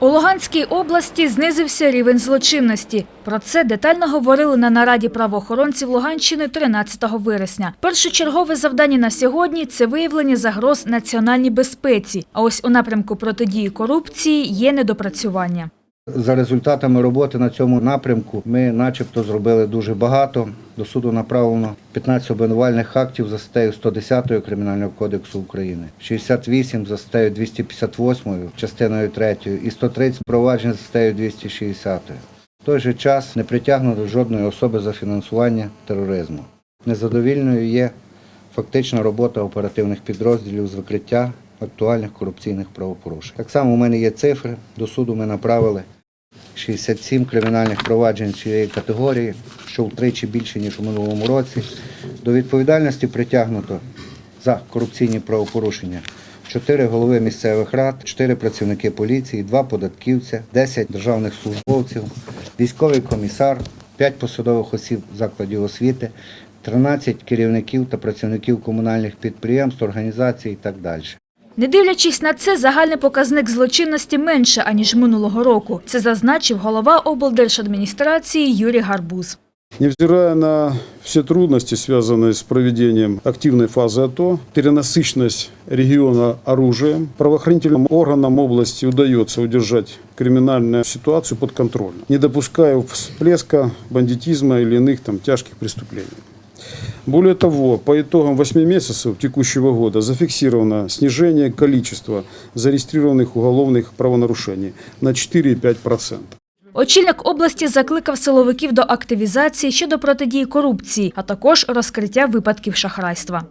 У Луганській області знизився рівень злочинності. Про це детально говорили на нараді правоохоронців Луганщини 13 вересня. Першочергове завдання на сьогодні – це виявлення загроз національній безпеці. А ось у напрямку протидії корупції є недопрацювання. За результатами роботи на цьому напрямку ми начебто зробили дуже багато. До суду направлено 15 обвинувальних актів за статтею 110 Кримінального кодексу України, 68 за статтею 258 частиною 3 і 130 проваджень за статтею 260. В той же час не притягнуто жодної особи за фінансування тероризму. Незадовільною є фактична робота оперативних підрозділів з викриття актуальних корупційних правопорушень. Так само у мене є цифри. До суду ми направили 67 кримінальних проваджень цієї категорії, що втричі більше, ніж у минулому році. До відповідальності притягнуто за корупційні правопорушення 4 голови місцевих рад, 4 працівники поліції, 2 податківця, 10 державних службовців, військовий комісар, 5 посадових осіб закладів освіти, 13 керівників та працівників комунальних підприємств, організацій і так далі. Не дивлячись на це, загальний показник злочинності менше, аніж минулого року. Це зазначив голова облдержадміністрації Юрій Гарбуз. Невзирая на все трудности, связанные с проведением активной фазы АТО, перенасыщенность региона оружием, правоохранительным органам области удается удержать криминальную ситуацию под контролем, не допуская всплеска бандитизма или иных там тяжких преступлений. Более того, по итогам 8 месяцев текущего года зафиксировано снижение количества зарегистрированных уголовных правонарушений на 4,5%. Очільник області закликав силовиків до активізації щодо протидії корупції, а також розкриття випадків шахрайства.